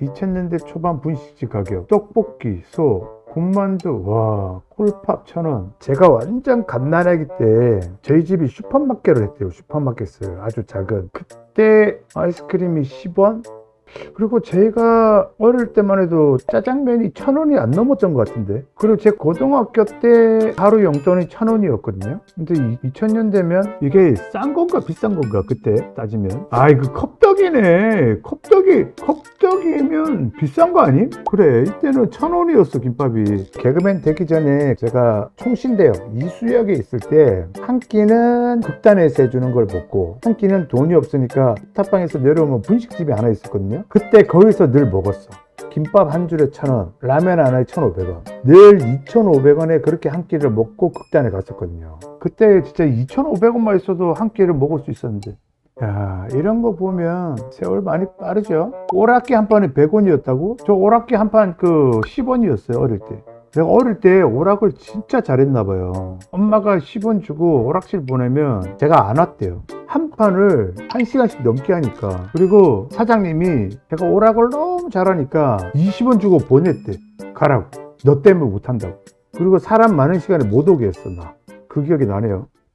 2000년대 초반 분식집 가격 떡볶이, 소, 군만두, 와 콜팝 천원. 제가 완전 갓난아기 때 저희 집이 슈퍼마켓을 했대요 슈퍼마켓을. 아주 작은. 그때 아이스크림이 10원? 그리고 제가 어릴 때만 해도 짜장면이 천 원이 안 넘었던 것 같은데. 그리고 제 고등학교 때 하루 용돈이 천 원이었거든요. 근데 2000년 되면 이게 싼 건가 비싼 건가 그때 따지면. 아 이거 컵떡이네. 컵떡이 컵떡이면 비싼 거 아님? 그래 이때는 천 원이었어 김밥이. 개그맨 되기 전에 제가 총신대요. 이수역에 있을 때 한 끼는 극단에서 해주는 걸 먹고 한 끼는 돈이 없으니까 탑방에서 내려오면 분식집이 하나 있었거든요 그때 거기서 늘 먹었어 김밥 한 줄에 천 원, 라면 하나에 천오백 원. 늘 이천오백 원에 그렇게 한 끼를 먹고 극단에 갔었거든요. 그때 진짜 이천오백 원만 있어도 한 끼를 먹을 수 있었는데. 야, 이런 거 보면 세월 많이 빠르죠? 오락기 한 판에 100원이었다고? 저 오락기 한 판그 10원이었어요, 어릴 때. 내가 어릴 때 오락을 진짜 잘했나 봐요. 엄마가 10원 주고 오락실 보내면 제가 안 왔대요. 한 판을 한 시간씩 넘게 하니까. 그리고 사장님이 제가 오락을 너무 잘하니까 20원 주고 보냈대. 가라고. 너 때문에 못 한다고. 그리고 사람 많은 시간에 못 오게 했어, 나. 그 기억이 나네요.